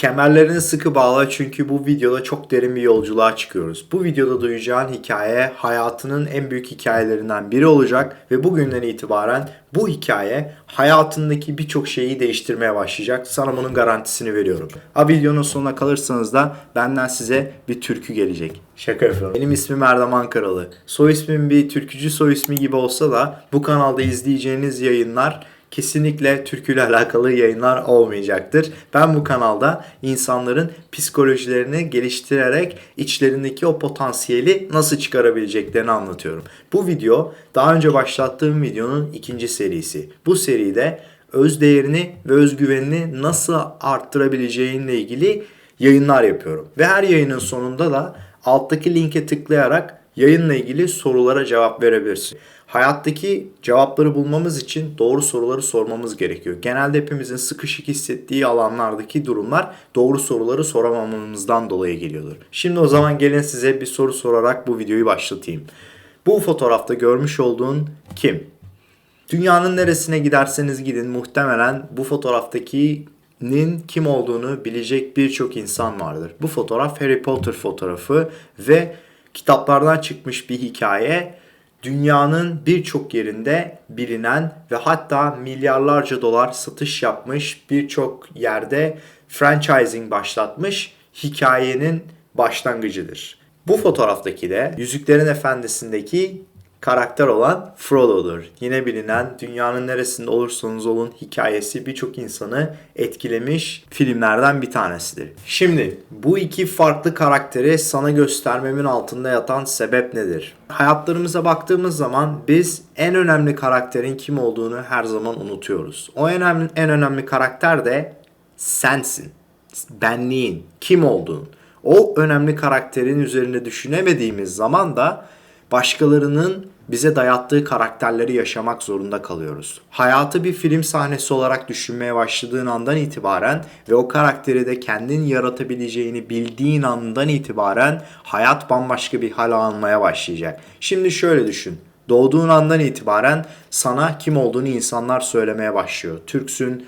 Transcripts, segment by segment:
Kemerlerini sıkı bağla çünkü bu videoda çok derin bir yolculuğa çıkıyoruz. Bu videoda duyacağın hikaye hayatının en büyük hikayelerinden biri olacak ve bugünden itibaren bu hikaye hayatındaki birçok şeyi değiştirmeye başlayacak. Sana bunun garantisini veriyorum. Ha videonun sonuna kalırsanız da benden size bir türkü gelecek. Şaka yapıyorum. Benim ismim Erdem Ankaralı. Soy ismim bir türkücü soy ismi gibi olsa da bu kanalda izleyeceğiniz yayınlar kesinlikle türküyle alakalı yayınlar olmayacaktır. Ben bu kanalda insanların psikolojilerini geliştirerek içlerindeki o potansiyeli nasıl çıkarabileceklerini anlatıyorum. Bu video daha önce başlattığım videonun ikinci serisi. Bu seride öz değerini ve özgüvenini nasıl arttırabileceğinle ilgili yayınlar yapıyorum. Ve her yayının sonunda da alttaki linke tıklayarak yayınla ilgili sorulara cevap verebilirsin. Hayattaki cevapları bulmamız için doğru soruları sormamız gerekiyor. Genelde hepimizin sıkışık hissettiği alanlardaki durumlar doğru soruları soramamamızdan dolayı geliyordur. Şimdi o zaman gelin size bir soru sorarak bu videoyu başlatayım. Bu fotoğrafta görmüş olduğun kim? Dünyanın neresine giderseniz gidin muhtemelen bu fotoğraftakinin kim olduğunu bilecek birçok insan vardır. Bu fotoğraf Harry Potter fotoğrafı ve kitaplardan çıkmış bir hikaye dünyanın birçok yerinde bilinen ve hatta milyarlarca dolar satış yapmış birçok yerde franchising başlatmış hikayenin başlangıcıdır. Bu fotoğraftaki de Yüzüklerin Efendisi'ndeki karakter olan Frodo'dur. Yine bilinen dünyanın neresinde olursanız olun hikayesi birçok insanı etkilemiş filmlerden bir tanesidir. Şimdi bu iki farklı karakteri sana göstermemin altında yatan sebep nedir? Hayatlarımıza baktığımız zaman biz en önemli karakterin kim olduğunu her zaman unutuyoruz. O önemli, en önemli karakter de sensin. Benliğin, kim olduğun. O önemli karakterin üzerinde düşünemediğimiz zaman da başkalarının bize dayattığı karakterleri yaşamak zorunda kalıyoruz. Hayatı bir film sahnesi olarak düşünmeye başladığın andan itibaren ve o karakteri de kendin yaratabileceğini bildiğin andan itibaren hayat bambaşka bir hal almaya başlayacak. Şimdi şöyle düşün. Doğduğun andan itibaren sana kim olduğunu insanlar söylemeye başlıyor. Türksün,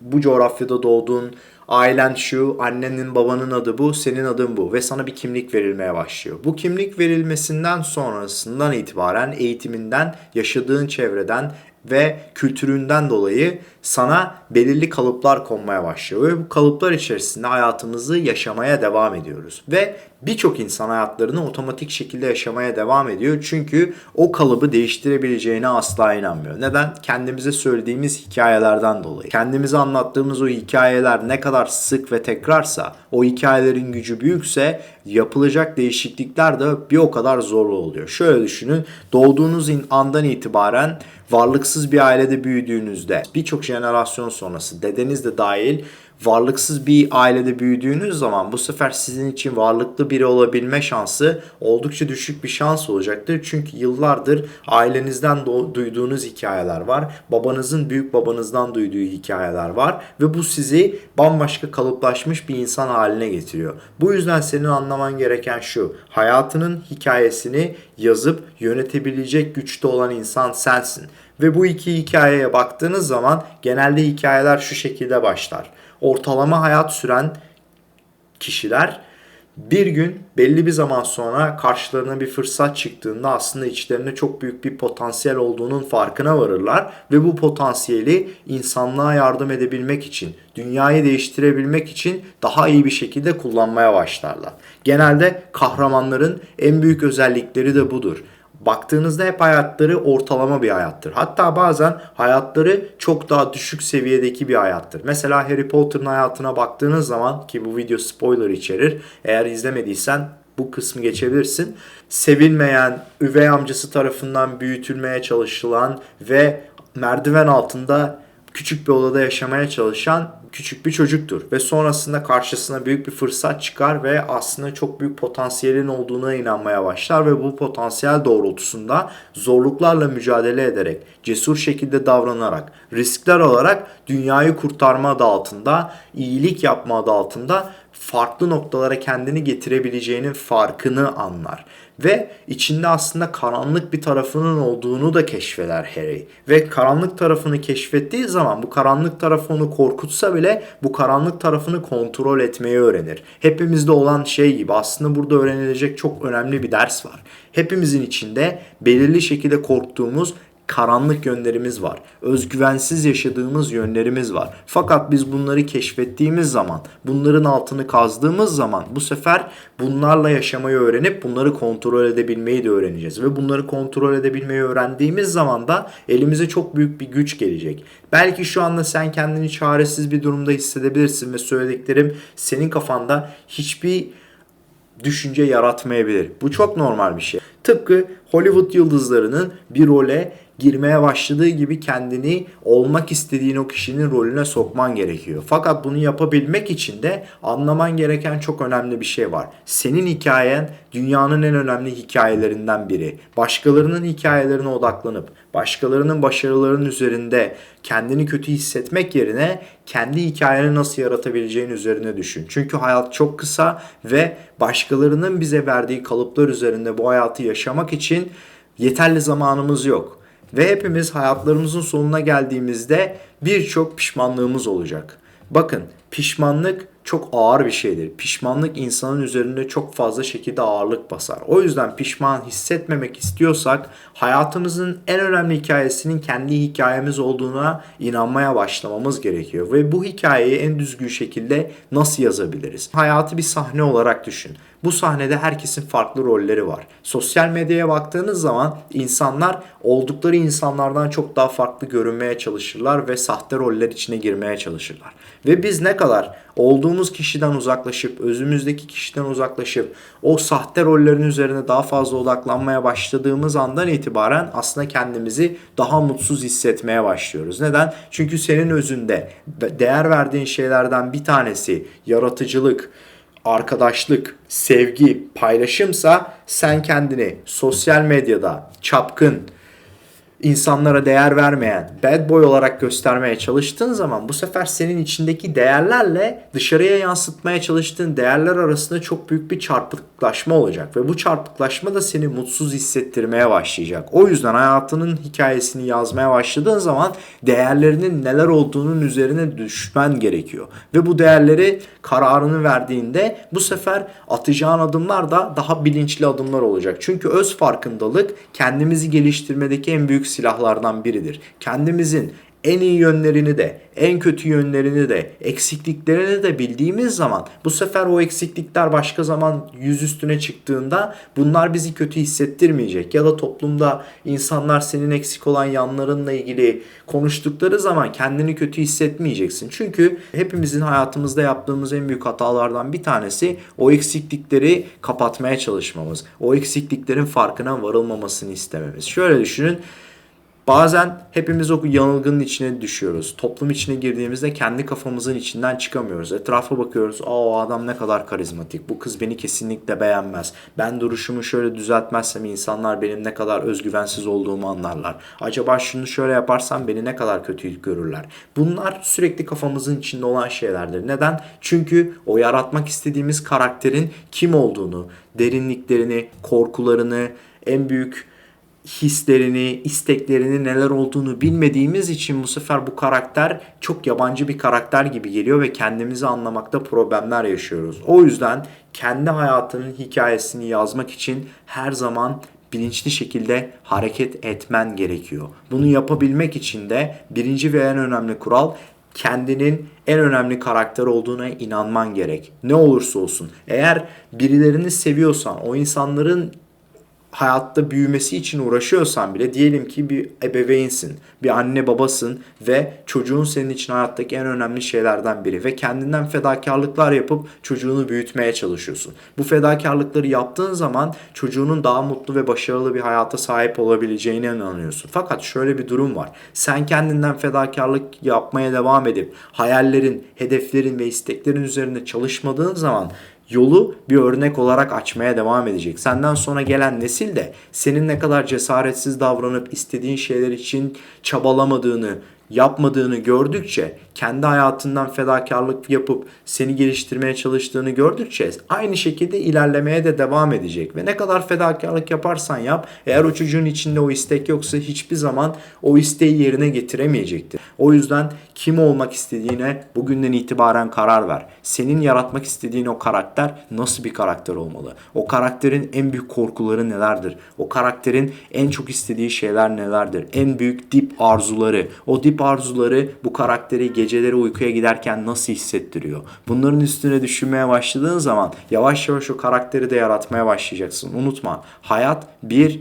bu coğrafyada doğdun, ailen şu, annenin babanın adı bu, senin adın bu ve sana bir kimlik verilmeye başlıyor. Bu kimlik verilmesinden sonrasından itibaren eğitiminden, yaşadığın çevreden ve kültüründen dolayı sana belirli kalıplar konmaya başlıyor ve bu kalıplar içerisinde hayatımızı yaşamaya devam ediyoruz. Ve birçok insan hayatlarını otomatik şekilde yaşamaya devam ediyor. Çünkü o kalıbı değiştirebileceğine asla inanmıyor. Neden? Kendimize söylediğimiz hikayelerden dolayı. Kendimize anlattığımız o hikayeler ne kadar sık ve tekrarsa, o hikayelerin gücü büyükse yapılacak değişiklikler de bir o kadar zorlu oluyor. Şöyle düşünün. Doğduğunuz andan itibaren varlıksız bir ailede büyüdüğünüzde birçok jenerasyon sonrası dedeniz de dahil varlıksız bir ailede büyüdüğünüz zaman bu sefer sizin için varlıklı biri olabilme şansı oldukça düşük bir şans olacaktır. Çünkü yıllardır ailenizden duyduğunuz hikayeler var. Babanızın büyük babanızdan duyduğu hikayeler var ve bu sizi bambaşka kalıplaşmış bir insan haline getiriyor. Bu yüzden senin anlaman gereken şu. Hayatının hikayesini yazıp yönetebilecek güçte olan insan sensin. Ve bu iki hikayeye baktığınız zaman genelde hikayeler şu şekilde başlar ortalama hayat süren kişiler bir gün belli bir zaman sonra karşılarına bir fırsat çıktığında aslında içlerinde çok büyük bir potansiyel olduğunun farkına varırlar ve bu potansiyeli insanlığa yardım edebilmek için, dünyayı değiştirebilmek için daha iyi bir şekilde kullanmaya başlarlar. Genelde kahramanların en büyük özellikleri de budur baktığınızda hep hayatları ortalama bir hayattır. Hatta bazen hayatları çok daha düşük seviyedeki bir hayattır. Mesela Harry Potter'ın hayatına baktığınız zaman ki bu video spoiler içerir. Eğer izlemediysen bu kısmı geçebilirsin. Sevilmeyen, üvey amcası tarafından büyütülmeye çalışılan ve merdiven altında küçük bir odada yaşamaya çalışan küçük bir çocuktur ve sonrasında karşısına büyük bir fırsat çıkar ve aslında çok büyük potansiyelin olduğuna inanmaya başlar ve bu potansiyel doğrultusunda zorluklarla mücadele ederek, cesur şekilde davranarak, riskler olarak dünyayı kurtarma adı altında, iyilik yapma adı altında farklı noktalara kendini getirebileceğinin farkını anlar. Ve içinde aslında karanlık bir tarafının olduğunu da keşfeder Harry. Ve karanlık tarafını keşfettiği zaman bu karanlık tarafı onu korkutsa bile bu karanlık tarafını kontrol etmeyi öğrenir. Hepimizde olan şey gibi aslında burada öğrenilecek çok önemli bir ders var. Hepimizin içinde belirli şekilde korktuğumuz karanlık yönlerimiz var. Özgüvensiz yaşadığımız yönlerimiz var. Fakat biz bunları keşfettiğimiz zaman, bunların altını kazdığımız zaman bu sefer bunlarla yaşamayı öğrenip bunları kontrol edebilmeyi de öğreneceğiz. Ve bunları kontrol edebilmeyi öğrendiğimiz zaman da elimize çok büyük bir güç gelecek. Belki şu anda sen kendini çaresiz bir durumda hissedebilirsin ve söylediklerim senin kafanda hiçbir düşünce yaratmayabilir. Bu çok normal bir şey. Tıpkı Hollywood yıldızlarının bir role girmeye başladığı gibi kendini olmak istediğin o kişinin rolüne sokman gerekiyor. Fakat bunu yapabilmek için de anlaman gereken çok önemli bir şey var. Senin hikayen dünyanın en önemli hikayelerinden biri. Başkalarının hikayelerine odaklanıp başkalarının başarılarının üzerinde kendini kötü hissetmek yerine kendi hikayeni nasıl yaratabileceğin üzerine düşün. Çünkü hayat çok kısa ve başkalarının bize verdiği kalıplar üzerinde bu hayatı yaşamak için yeterli zamanımız yok. Ve hepimiz hayatlarımızın sonuna geldiğimizde birçok pişmanlığımız olacak. Bakın pişmanlık çok ağır bir şeydir. Pişmanlık insanın üzerinde çok fazla şekilde ağırlık basar. O yüzden pişman hissetmemek istiyorsak hayatımızın en önemli hikayesinin kendi hikayemiz olduğuna inanmaya başlamamız gerekiyor. Ve bu hikayeyi en düzgün şekilde nasıl yazabiliriz? Hayatı bir sahne olarak düşün. Bu sahnede herkesin farklı rolleri var. Sosyal medyaya baktığınız zaman insanlar oldukları insanlardan çok daha farklı görünmeye çalışırlar ve sahte roller içine girmeye çalışırlar. Ve biz ne kadar olduğumuz kişiden uzaklaşıp, özümüzdeki kişiden uzaklaşıp o sahte rollerin üzerine daha fazla odaklanmaya başladığımız andan itibaren aslında kendimizi daha mutsuz hissetmeye başlıyoruz. Neden? Çünkü senin özünde değer verdiğin şeylerden bir tanesi yaratıcılık, arkadaşlık, sevgi, paylaşımsa sen kendini sosyal medyada çapkın, insanlara değer vermeyen, bad boy olarak göstermeye çalıştığın zaman bu sefer senin içindeki değerlerle dışarıya yansıtmaya çalıştığın değerler arasında çok büyük bir çarpıklaşma olacak ve bu çarpıklaşma da seni mutsuz hissettirmeye başlayacak. O yüzden hayatının hikayesini yazmaya başladığın zaman değerlerinin neler olduğunun üzerine düşmen gerekiyor. Ve bu değerleri kararını verdiğinde bu sefer atacağın adımlar da daha bilinçli adımlar olacak. Çünkü öz farkındalık kendimizi geliştirmedeki en büyük silahlardan biridir. Kendimizin en iyi yönlerini de, en kötü yönlerini de, eksikliklerini de bildiğimiz zaman bu sefer o eksiklikler başka zaman yüz üstüne çıktığında bunlar bizi kötü hissettirmeyecek. Ya da toplumda insanlar senin eksik olan yanlarınla ilgili konuştukları zaman kendini kötü hissetmeyeceksin. Çünkü hepimizin hayatımızda yaptığımız en büyük hatalardan bir tanesi o eksiklikleri kapatmaya çalışmamız. O eksikliklerin farkına varılmamasını istememiz. Şöyle düşünün. Bazen hepimiz o yanılgının içine düşüyoruz. Toplum içine girdiğimizde kendi kafamızın içinden çıkamıyoruz. Etrafa bakıyoruz. Aa o adam ne kadar karizmatik. Bu kız beni kesinlikle beğenmez. Ben duruşumu şöyle düzeltmezsem insanlar benim ne kadar özgüvensiz olduğumu anlarlar. Acaba şunu şöyle yaparsam beni ne kadar kötü görürler. Bunlar sürekli kafamızın içinde olan şeylerdir. Neden? Çünkü o yaratmak istediğimiz karakterin kim olduğunu, derinliklerini, korkularını, en büyük hislerini, isteklerini neler olduğunu bilmediğimiz için bu sefer bu karakter çok yabancı bir karakter gibi geliyor ve kendimizi anlamakta problemler yaşıyoruz. O yüzden kendi hayatının hikayesini yazmak için her zaman bilinçli şekilde hareket etmen gerekiyor. Bunu yapabilmek için de birinci ve en önemli kural kendinin en önemli karakter olduğuna inanman gerek. Ne olursa olsun. Eğer birilerini seviyorsan, o insanların hayatta büyümesi için uğraşıyorsan bile diyelim ki bir ebeveynsin, bir anne babasın ve çocuğun senin için hayattaki en önemli şeylerden biri ve kendinden fedakarlıklar yapıp çocuğunu büyütmeye çalışıyorsun. Bu fedakarlıkları yaptığın zaman çocuğunun daha mutlu ve başarılı bir hayata sahip olabileceğine inanıyorsun. Fakat şöyle bir durum var. Sen kendinden fedakarlık yapmaya devam edip hayallerin, hedeflerin ve isteklerin üzerinde çalışmadığın zaman yolu bir örnek olarak açmaya devam edecek. Senden sonra gelen nesil de senin ne kadar cesaretsiz davranıp istediğin şeyler için çabalamadığını, yapmadığını gördükçe kendi hayatından fedakarlık yapıp seni geliştirmeye çalıştığını gördükçe aynı şekilde ilerlemeye de devam edecek. Ve ne kadar fedakarlık yaparsan yap eğer o çocuğun içinde o istek yoksa hiçbir zaman o isteği yerine getiremeyecektir. O yüzden kim olmak istediğine bugünden itibaren karar ver. Senin yaratmak istediğin o karakter nasıl bir karakter olmalı? O karakterin en büyük korkuları nelerdir? O karakterin en çok istediği şeyler nelerdir? En büyük dip arzuları. O dip arzuları bu karakteri geceleri uykuya giderken nasıl hissettiriyor? Bunların üstüne düşünmeye başladığın zaman yavaş yavaş o karakteri de yaratmaya başlayacaksın. Unutma hayat bir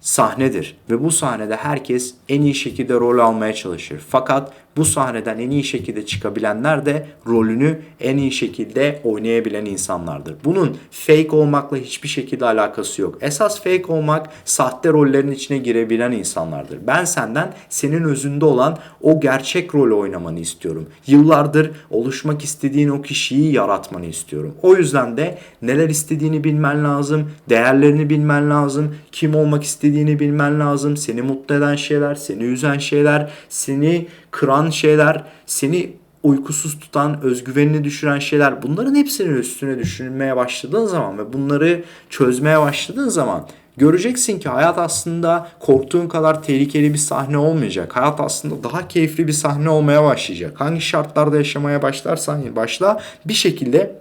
sahnedir ve bu sahnede herkes en iyi şekilde rol almaya çalışır. Fakat bu sahneden en iyi şekilde çıkabilenler de rolünü en iyi şekilde oynayabilen insanlardır. Bunun fake olmakla hiçbir şekilde alakası yok. Esas fake olmak sahte rollerin içine girebilen insanlardır. Ben senden senin özünde olan o gerçek rolü oynamanı istiyorum. Yıllardır oluşmak istediğin o kişiyi yaratmanı istiyorum. O yüzden de neler istediğini bilmen lazım, değerlerini bilmen lazım, kim olmak istediğini bilmen lazım, seni mutlu eden şeyler, seni üzen şeyler, seni kıran şeyler, seni uykusuz tutan, özgüvenini düşüren şeyler bunların hepsinin üstüne düşünmeye başladığın zaman ve bunları çözmeye başladığın zaman göreceksin ki hayat aslında korktuğun kadar tehlikeli bir sahne olmayacak. Hayat aslında daha keyifli bir sahne olmaya başlayacak. Hangi şartlarda yaşamaya başlarsan başla bir şekilde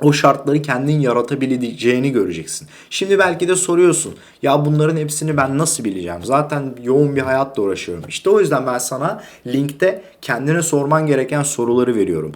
o şartları kendin yaratabileceğini göreceksin. Şimdi belki de soruyorsun. Ya bunların hepsini ben nasıl bileceğim? Zaten yoğun bir hayatla uğraşıyorum. İşte o yüzden ben sana linkte kendine sorman gereken soruları veriyorum.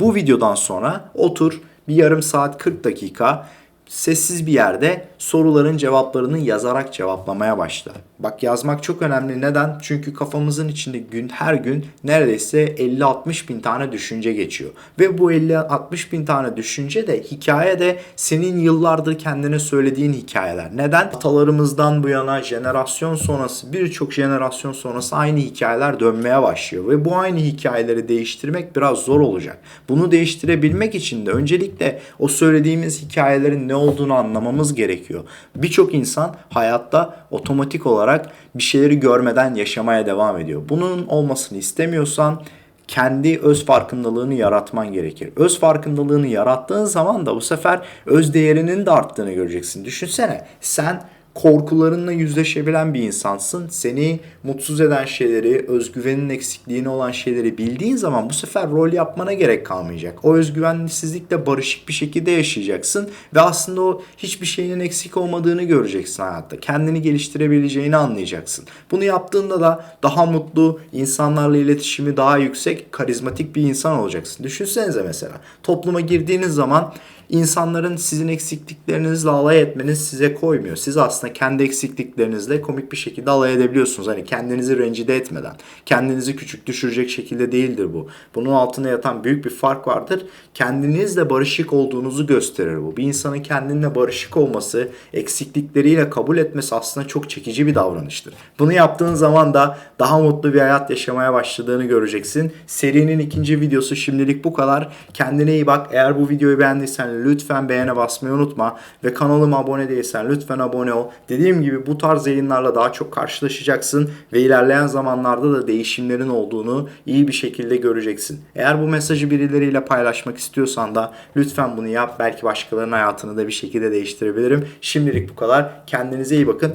Bu videodan sonra otur bir yarım saat 40 dakika sessiz bir yerde soruların cevaplarını yazarak cevaplamaya başla. Bak yazmak çok önemli. Neden? Çünkü kafamızın içinde gün her gün neredeyse 50-60 bin tane düşünce geçiyor. Ve bu 50-60 bin tane düşünce de hikaye de senin yıllardır kendine söylediğin hikayeler. Neden? Atalarımızdan bu yana jenerasyon sonrası birçok jenerasyon sonrası aynı hikayeler dönmeye başlıyor. Ve bu aynı hikayeleri değiştirmek biraz zor olacak. Bunu değiştirebilmek için de öncelikle o söylediğimiz hikayelerin ne olduğunu anlamamız gerekiyor. Birçok insan hayatta otomatik olarak bir şeyleri görmeden yaşamaya devam ediyor. Bunun olmasını istemiyorsan kendi öz farkındalığını yaratman gerekir. Öz farkındalığını yarattığın zaman da bu sefer öz değerinin de arttığını göreceksin. Düşünsene sen korkularınla yüzleşebilen bir insansın. Seni mutsuz eden şeyleri, özgüvenin eksikliğine olan şeyleri bildiğin zaman bu sefer rol yapmana gerek kalmayacak. O özgüvensizlikle barışık bir şekilde yaşayacaksın ve aslında o hiçbir şeyinin eksik olmadığını göreceksin hayatta. Kendini geliştirebileceğini anlayacaksın. Bunu yaptığında da daha mutlu, insanlarla iletişimi daha yüksek, karizmatik bir insan olacaksın. Düşünsenize mesela topluma girdiğiniz zaman insanların sizin eksikliklerinizle alay etmeniz size koymuyor. Siz aslında kendi eksikliklerinizle komik bir şekilde alay edebiliyorsunuz. Hani kendinizi rencide etmeden, kendinizi küçük düşürecek şekilde değildir bu. Bunun altında yatan büyük bir fark vardır. Kendinizle barışık olduğunuzu gösterir bu. Bir insanın kendinle barışık olması, eksiklikleriyle kabul etmesi aslında çok çekici bir davranıştır. Bunu yaptığın zaman da daha mutlu bir hayat yaşamaya başladığını göreceksin. Serinin ikinci videosu şimdilik bu kadar. Kendine iyi bak. Eğer bu videoyu beğendiysen lütfen beğene basmayı unutma. Ve kanalıma abone değilsen lütfen abone ol. Dediğim gibi bu tarz yayınlarla daha çok karşılaşacaksın. Ve ilerleyen zamanlarda da değişimlerin olduğunu iyi bir şekilde göreceksin. Eğer bu mesajı birileriyle paylaşmak istiyorsan da lütfen bunu yap. Belki başkalarının hayatını da bir şekilde değiştirebilirim. Şimdilik bu kadar. Kendinize iyi bakın.